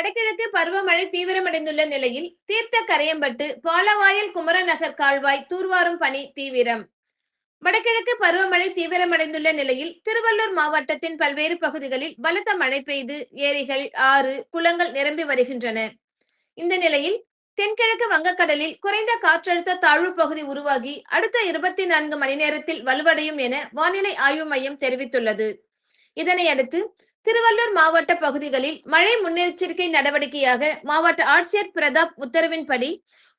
வடகிழக்கு பருவமழை தீவிரமடைந்துள்ள நிலையில் தீர்த்த கரையம்பட்டு பாலவாயல் குமரநகர் கால்வாய் தூர்வாரும் பணி தீவிரம். வடகிழக்கு பருவமழை தீவிரமடைந்துள்ள நிலையில் திருவள்ளூர் மாவட்டத்தின் பல்வேறு பகுதிகளில் பலத்த மழை பெய்து ஏரிகள் ஆறு குளங்கள் நிரம்பி வருகின்றன. இந்த நிலையில் தென்கிழக்கு வங்கக்கடலில் குறைந்த காற்றழுத்த தாழ்வு பகுதி உருவாகி அடுத்த இருபத்தி நான்கு மணி நேரத்தில் வலுவடையும் என வானிலை ஆய்வு மையம் தெரிவித்துள்ளது. இதனையடுத்து திருவள்ளூர் மாவட்ட பகுதிகளில் மழை முன்னெச்சரிக்கை நடவடிக்கையாக மாவட்ட ஆட்சியர் பிரதாப் உத்தரவின்படி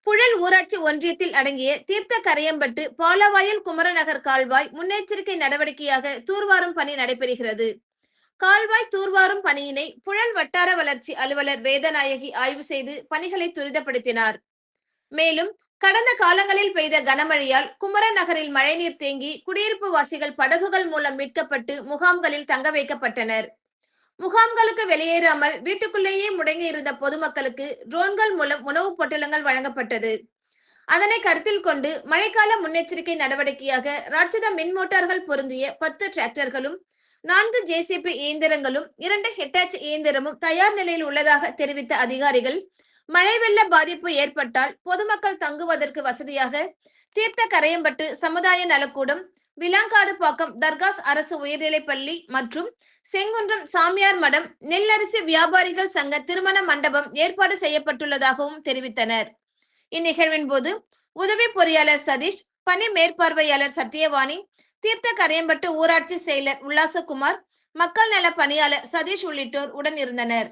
புழல் ஊராட்சி ஒன்றியத்தில் அடங்கிய தீர்த்த கரையம்பட்டு பாலவாயல் குமரநகர் கால்வாய் முன்னெச்சரிக்கை நடவடிக்கையாக தூர்வாரும் பணி நடைபெறுகிறது. கால்வாய் தூர்வாரும் பணியினை புழல் வட்டார வளர்ச்சி அலுவலர் வேதநாயகி ஆய்வு செய்து பணிகளை துரிதப்படுத்தினார். மேலும் கடந்த காலங்களில் பெய்த கனமழையால் குமரநகரில் மழைநீர் தேங்கி குடியிருப்பு வாசிகள் படகுகள் மூலம் மீட்கப்பட்டு முகாம்களில் தங்க வைக்கப்பட்டனர். முகாம்களுக்கு வெளியேறாமல் வீட்டுக்குள்ளேயே முடங்கி இருந்த பொதுமக்களுக்கு ட்ரோன்கள் மூலம் உணவுப் பொட்டலங்கள் வழங்கப்பட்டது. அதனை கருத்தில் கொண்டு மழைக்கால முன்னெச்சரிக்கை நடவடிக்கையாக ராட்சத மின் மோட்டார்கள் பொருந்திய பத்து டிராக்டர்களும் நான்கு ஜேசிபி இயந்திரங்களும் இரண்டு ஹெட்டாச் இயந்திரமும் தயார் நிலையில் உள்ளதாக தெரிவித்த அதிகாரிகள் மழை வெள்ள பாதிப்பு ஏற்பட்டால் பொதுமக்கள் தங்குவதற்கு வசதியாக தீர்த்த கரையம்பட்டு சமுதாய நலக்கூடம் விலாங்காடு பாக்கம் தர்காஸ் அரசு உயர்நிலைப் பள்ளி மற்றும் செங்குன்றம் சாமியார் மடம் நெல்லரிசி வியாபாரிகள் சங்க திருமண மண்டபம் ஏற்பாடு செய்யப்பட்டுள்ளதாகவும் தெரிவித்தனர். இந்நிகழ்வின் போது உதவி பொறியாளர் சதீஷ் பணி மேற்பார்வையாளர் சத்யவாணி தீர்த்த கரையம்பட்டு ஊராட்சி செயலர் உல்லாசகுமார் மக்கள் நல பணியாளர் சதீஷ் உள்ளிட்டோர் உடன் இருந்தனர்